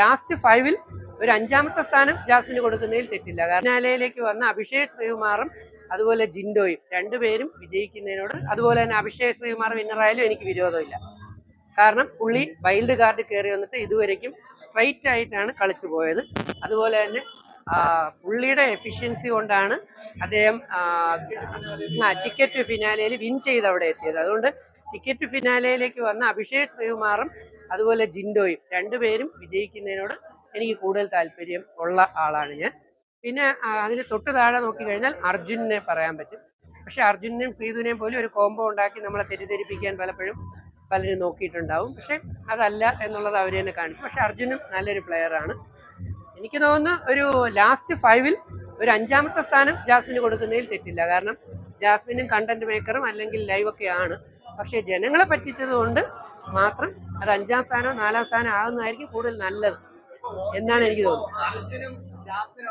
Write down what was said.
Last ഫൈവിൽ ഒരു അഞ്ചാമത്തെ സ്ഥാനം ജാസ്മിന് കൊടുക്കുന്നതിൽ തെറ്റില്ല. കാരണം ഫിനാലയിലേക്ക് വന്ന അഭിഷേക് ശ്രീകുമാറും അതുപോലെ ജിൻഡോയും രണ്ടുപേരും വിജയിക്കുന്നതിനോട് അതുപോലെ തന്നെ അഭിഷേക് ശ്രീകുമാർ വിന്നറായാലും എനിക്ക് വിരോധമില്ല. കാരണം പുള്ളി വൈൽഡ് കാർഡ് കയറി വന്നിട്ട് ഇതുവരേക്കും സ്ട്രൈറ്റ് ആയിട്ടാണ് കളിച്ചു പോയത്. അതുപോലെ തന്നെ പുള്ളിയുടെ എഫിഷ്യൻസി കൊണ്ടാണ് അദ്ദേഹം ടിക്കറ്റ് ഫിനാലയിൽ വിൻ ചെയ്ത് അവിടെ എത്തിയത്. അതുകൊണ്ട് ടിക്കറ്റ് ഫിനാലയിലേക്ക് വന്ന അഭിഷേക് ശ്രീകുമാറും അതുപോലെ ജിൻഡോയും രണ്ടുപേരും വിജയിക്കുന്നതിനോട് എനിക്ക് കൂടുതൽ താല്പര്യം ഉള്ള ആളാണ് ഞാൻ. പിന്നെ അതിന് തൊട്ട് താഴെ നോക്കിക്കഴിഞ്ഞാൽ അർജുനെ പറയാൻ പറ്റും. പക്ഷെ അർജുനെയും ശ്രീധുനെയും പോലും ഒരു കോംബോ ഉണ്ടാക്കി നമ്മളെ തെറ്റിദ്ധരിപ്പിക്കാൻ പലപ്പോഴും പലരും നോക്കിയിട്ടുണ്ടാവും. പക്ഷെ അതല്ല എന്നുള്ളത് അവർ തന്നെ കാണിച്ചു. പക്ഷെ അർജുനും നല്ലൊരു പ്ലെയറാണ്. എനിക്ക് തോന്നുന്നു ഒരു ലാസ്റ്റ് ഫൈവിൽ ഒരു അഞ്ചാമത്തെ സ്ഥാനം ജാസ്മിന് കൊടുക്കുന്നതിൽ തെറ്റില്ല. കാരണം ജാസ്മിനും കണ്ടന്റ് മേക്കറും അല്ലെങ്കിൽ ലൈവൊക്കെ ആണ്. പക്ഷേ ജനങ്ങളെ പറ്റിച്ചത് കൊണ്ട് മാത്രം അത് അഞ്ചാം സ്ഥാനോ നാലാം സ്ഥാനം ആകുന്നതായിരിക്കും കൂടുതൽ നല്ലത്. എന്നാണ് എനിക്ക് തോന്നുന്നത്.